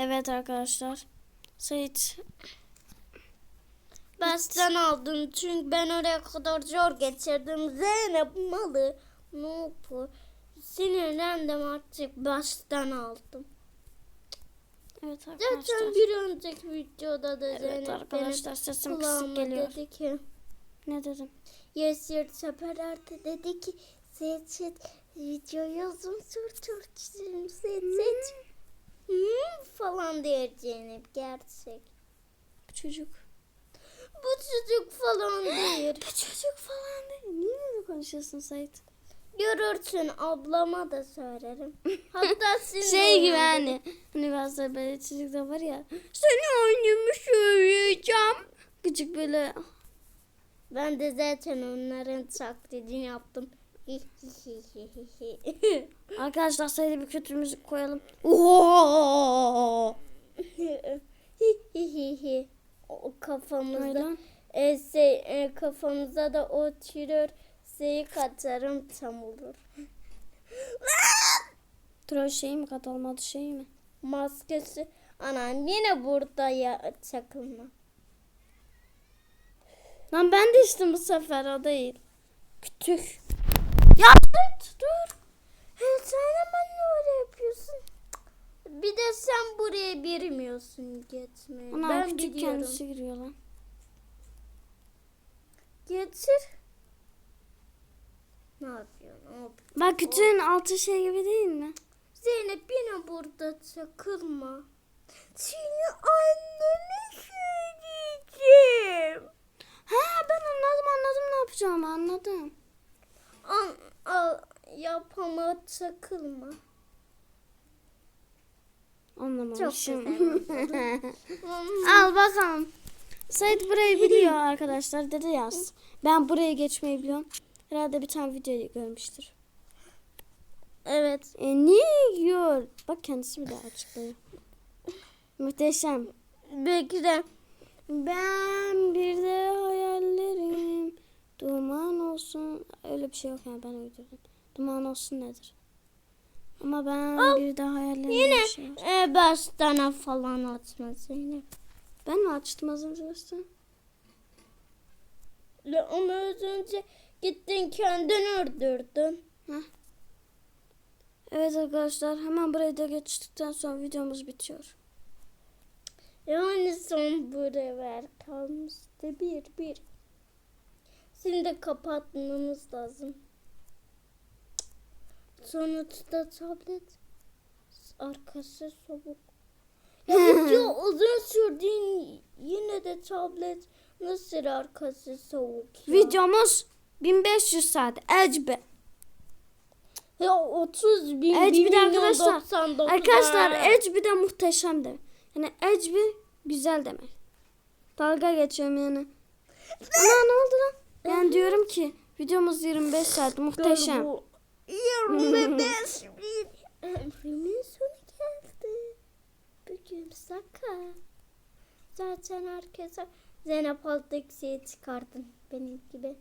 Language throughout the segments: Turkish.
Evet arkadaşlar. Sait Baştan aldım çünkü ben oraya kadar zor geçirdim. Zeynep malı. Ne yapıyor? Sinirlendim artık baştan aldım. Evet Zaten arkadaşlar. bir önceki videoda da Evet Zeynep arkadaşlar sesim kısık geliyor. dedi ki Ne dedim? Yesir Seferer'de dedi ki seç videoyu uzun sur çok falan Zeynep gerçek. Bu çocuk. Bu çocuk falan değil. Bu çocuk falan değil. Niye böyle konuşuyorsun Sait? Görürsün ablama da söylerim. Hatta sizin Şey gibi hani. Hani bazı böyle çocuklar var ya. Seni annemi söyleyeceğim. Küçük böyle. Ben de zaten onların taklidini yaptım. Arkadaşlar Sait'e bir kötü müzik koyalım. O kafamızda e, şey, e, kafamıza da oturur. Şeyi katarım tam olur. Troll şey mi kat olmadı şey mi? Maskesi. Anan yine burada ya çakılma. Lan ben de içtim bu sefer o değil. Kütük. Ya Sait dur. He, sen hemen ne öyle yapıyorsun? Bir de sen buraya bilmiyorsun gitmeyi. Ana ben küçük biliyorum. kendisi giriyor lan. Getir. Ne yapıyor? Ne yapıyor? Bak kütüğün altı şey gibi değil mi? Zeynep yine burada takılma. Seni anneme söyleyeceğim. Ha ben anladım anladım ne yapacağımı anladım. An, al, yapama takılma. Anlamamışım. Al bakalım. Sait burayı biliyor arkadaşlar dedi yaz. Ben buraya geçmeyi biliyorum. Herhalde bir tane video görmüştür. Evet. E niye yiyor? Bak kendisi bir daha açıklıyor. Muhteşem. Bekle. Ben bir de hayallerim duman olsun. Öyle bir şey yok yani ben uydurdum. Duman olsun nedir? Ama ben bir de hayallerim Yine şey e, baştana falan atma Zeynep. Ben mi açtım az önce? Le- Ama az önce gittin kendin öldürdün. Evet arkadaşlar hemen burayı da geçtikten sonra videomuz bitiyor. Yani son buralar kalmıştı bir bir. Şimdi kapatmamız lazım. Sonuçta tablet arkası soğuk. Ya video uzun sürdüğün yine de tablet nasıl arkası soğuk ya? Videomuz 1500 saat. Ecbe. Ya 30 bin, bir de arkadaşlar. 99 Arkadaşlar bir de muhteşem demek. Yani bir güzel demek. Dalga geçiyorum yani. Ana ne oldu lan? Ben diyorum ki videomuz 25 saat muhteşem. Bu 25 bin. Ömrümün sonu geldi. Bugün saka. Zaten herkese Zeynep Altıksi'yi çıkardın benim gibi.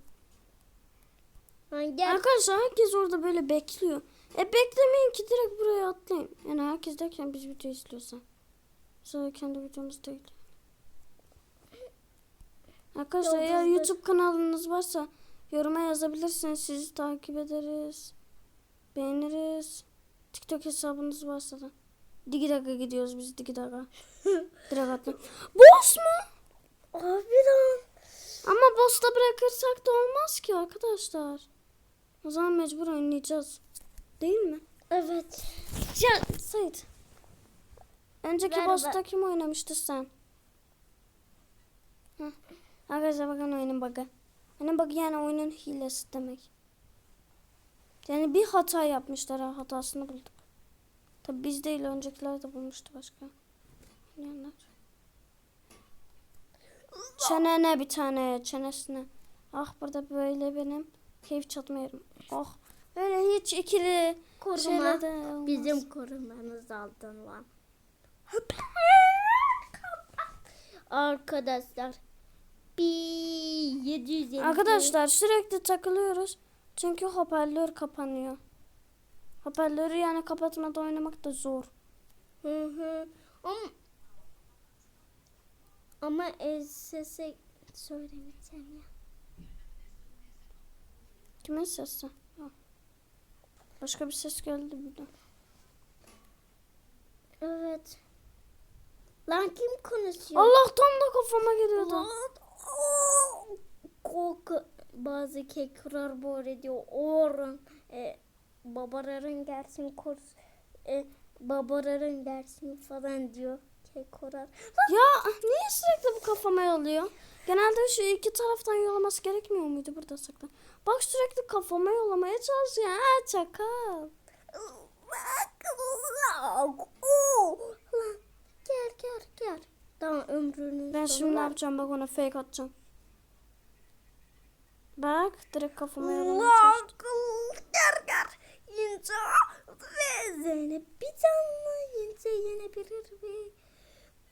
Hangi Arkadaşlar herkes orada böyle bekliyor. E beklemeyin ki direkt buraya atlayın. Yani herkes derken biz video izliyorsa. Sonra kendi videomuz değil. Arkadaşlar eğer. YouTube kanalınız varsa yoruma yazabilirsiniz. Sizi takip ederiz. Beğeniriz. TikTok hesabınız varsa da. Digi daga gidiyoruz biz digi daga. Direkt atlayın. Boss mu? Abi lan. Ama boss'ta bırakırsak da olmaz ki arkadaşlar. O zaman mecbur oynayacağız. Değil mi? Evet. Ya Sait. Önceki Ver, boss'ta kim oynamıştı sen? Heh. Arkadaşlar bakın oyunun bug'ı. Oyunun bug'ı yani oyunun hilesi demek. Yani bir hata yapmışlar ha hatasını bulduk. Tabi biz değil öncekiler de bulmuştu başka. oynayanlar. Çenene bir tane çenesine. Ah burada böyle benim keyif çatma yerim. Oh böyle hiç ikili Koruma. Bizim korumamız aldın lan. Arkadaşlar. Bir 750. Arkadaşlar sürekli takılıyoruz. Çünkü hoparlör kapanıyor. Hoparlörü yani kapatmadan oynamak da zor. Hı hı. Ama Ama e, sese söylemeyeceğim ya. Kimin sesi? Ha. Başka bir ses geldi burada. Evet. Lan kim konuşuyor? Allah tam da kafama geliyordu. Lan, bazı kekrar bu ediyor. Orun e, babaların gelsin kurs e, babaların gelsin falan diyor kekrar. Ya niye sürekli bu kafama yolluyor? Genelde şu iki taraftan yollaması gerekmiyor muydu burada saklan? Bak sürekli kafama yollamaya çalışıyor. Ha çakal. Gel gel gel. Daha ömrünün Ben sonu şimdi ne yapacağım bak ona fake atacağım. Bak direkt kafama gel gel. İnce ve Zeynep bir canlı İnce yenebilir ve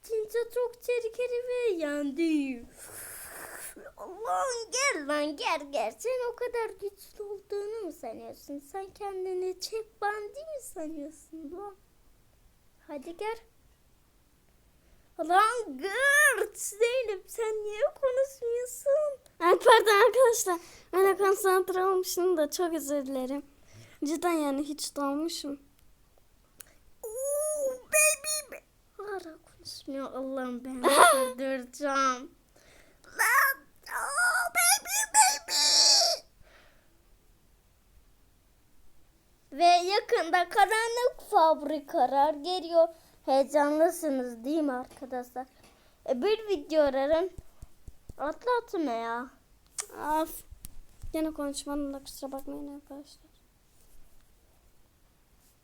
İnce çok tehlikeli ve yendi. Allah'ım gel lan gel gel. Sen o kadar güçlü olduğunu mu sanıyorsun? Sen kendini çek bandi mi sanıyorsun lan? Hadi gel. Lan gırt Zeynep sen niye konuşmuyorsun? Ay pardon arkadaşlar. Ben konsantre olmuşum da çok özür dilerim. Cidden yani hiç dalmışım. Oo, baby. Hala konuşmuyor Allah'ım ben öldüreceğim. Lan. Oh, baby baby. Ve yakında karanlık fabrikalar geliyor. Heyecanlısınız değil mi arkadaşlar? E, bir video ararım. Atlatma ya. Af. Yine konuşmadım da kusura bakmayın arkadaşlar.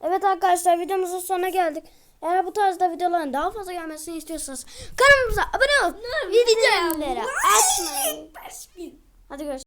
Evet arkadaşlar videomuzun sonuna geldik. Eğer bu tarzda videoların daha fazla gelmesini istiyorsanız kanalımıza abone olup bildirimleri açmayı. Hadi görüşürüz.